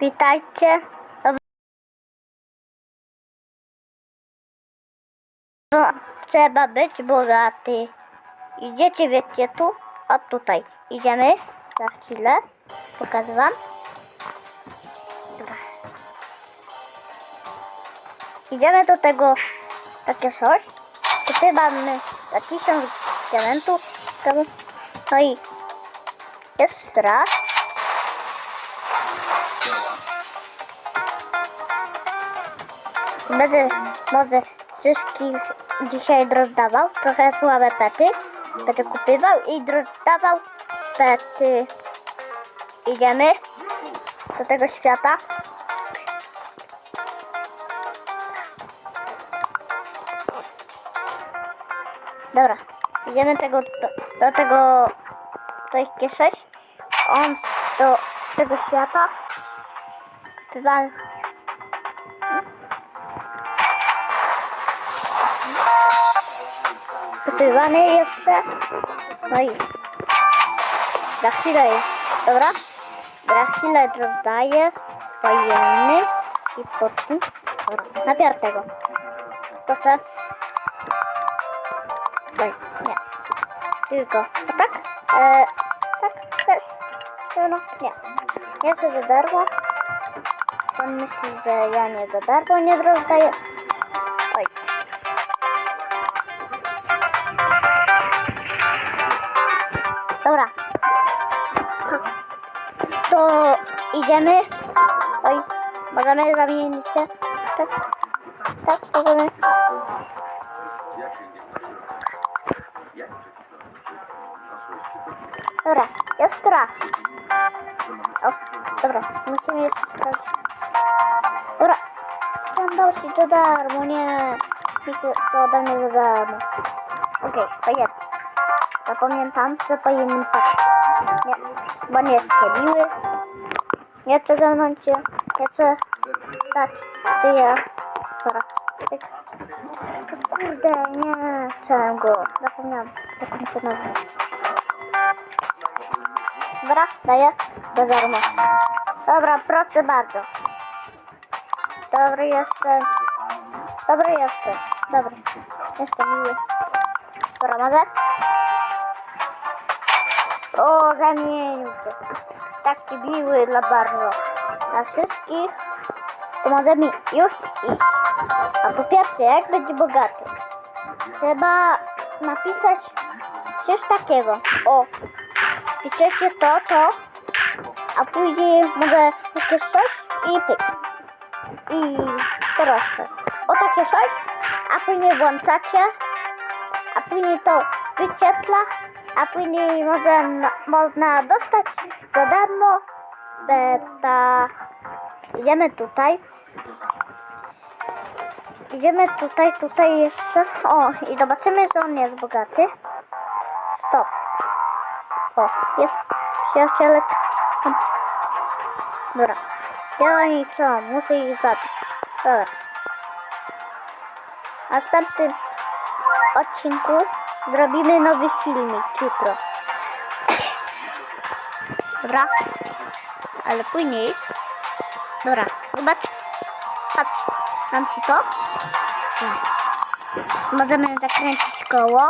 Witajcie. No, trzeba być bogaty. Idziecie, wiecie tu? O tutaj. Idziemy. Za chwilę. Pokażę wam. Idziemy do tego takie coś. Kupywamy za tysiąc diamentów. No i jest strach. Będę może wszystkich dzisiaj rozdawał. Trochę słabe pety. Będę kupywał i rozdawał pety. Idziemy do tego świata. Dobra, idziemy tego, do, do tego, to jest G6. On do tego świata. Chyba Kupywany jeszcze. No i za chwilę jest. Dobra? Za chwilę rozdaję. Wojenny. I potem. Dobra, najpierw tego. Proszę. Oj, nie. Tylko. A tak? E, tak, też. No, nie. Nie chcę za darmo. On myśli, że ja nie za darmo nie rozdaję. Idziemy. Oj, możemy zamienić się. Tak, tak, możemy. Dobra, jest strach. O, dobra, musimy jeszcze sprawdzić. Dobra, tam dał się to darmo, nie. Nikt to ode mnie za darmo. Okej, to jest. Zapamiętam, że powinienem tak. Nie, bo nie jest miły. Nie chcę zamknąć się. Nie chcę dać ty ja. Dobra. Kurde, nie chciałem go. Zapomniałam, on się nazywa. Dobra, daję. Do darmo. Dobra, proszę bardzo. Dobry jestem. Dobry jestem. Dobry. Jestem miły. Dobra, mogę? O, zamienił się. Taki miły dla bardzo. Na wszystkich to możemy już iść. A po pierwsze, jak być bogaty? Trzeba napisać coś takiego. O, piszecie to, to, a później może jakieś coś i pyk. I proszę. O takie coś, a później włączacie, a później to wyświetla, a później może, można dostać za darmo beta. Idziemy tutaj. Idziemy tutaj, tutaj jeszcze. O, i zobaczymy, że on jest bogaty. Stop. O, jest przyjacielek. Dobra. Ja i co? Muszę ich zabić. Dobra. W następnym odcinku zrobimy nowy filmik jutro. Dobra. Ale później. Dobra. Zobacz. Patrz. Mam ci to. Możemy zakręcić koło.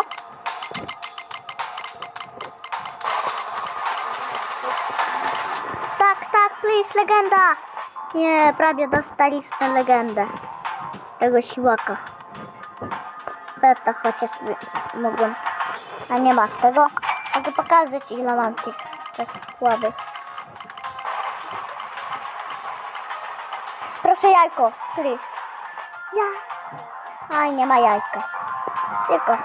Tak, tak, please, legenda. Nie, prawie dostaliśmy legendę. Tego siłaka. Beta chociaż mogłem. A nie masz tego. Mogę pokazać ile mam tych tak słabych. Proszę jajko, please. Ja. Aj, nie ma jajka. Tylko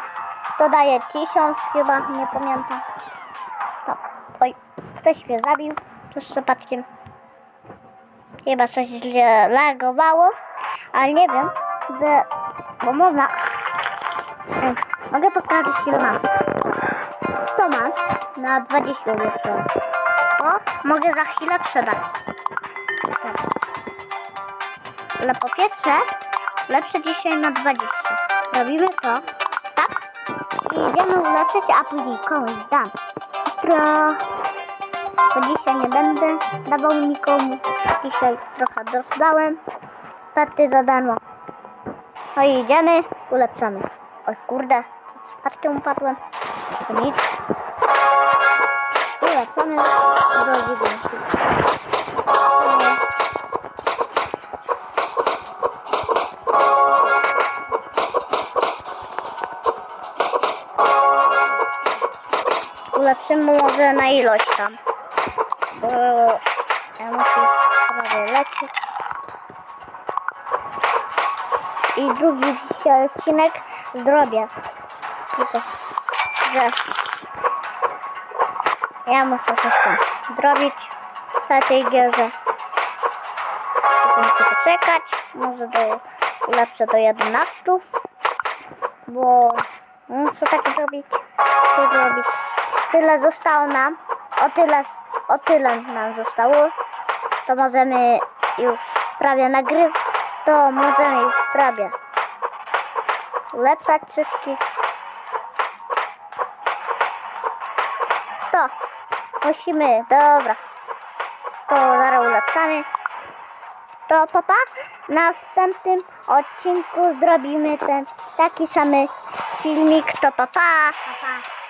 dodaję tysiąc chyba, nie pamiętam. No, oj, ktoś mnie zabił przez przypadkiem. Chyba coś źle lagowało, ale nie wiem, że, bo można... Ej, mogę pokazać ile mam. Mam na 20 jeszcze. O, mogę za chwilę sprzedać. Tak. Ale po pierwsze, lepsze dzisiaj na 20. Robimy to, tak? I idziemy uleczyć, a później komuś dam. Jutro. bo dzisiaj nie będę dawał nikomu. Dzisiaj trochę dostałem. Paty za darmo. No i idziemy, ulepszamy. Oj kurde, spadkiem upadłem. To nic. Ulepszamy do dziewięciu. Ulepszymy może na ilość tam. Bo ja muszę prawie lecieć. I drugi dzisiaj odcinek zrobię. Tylko, że ja muszę coś tam zrobić na tej gierze. Muszę poczekać. Może do, ulepszę do 11. Bo muszę tak zrobić. To zrobić. Tyle zostało nam. O tyle, o tyle nam zostało. To możemy już prawie nagrywać. To możemy już prawie ulepszać wszystkich. To musimy, dobra. To zaraz ulepszamy. To papa, w następnym odcinku zrobimy ten taki samy filmik. To papa. papa.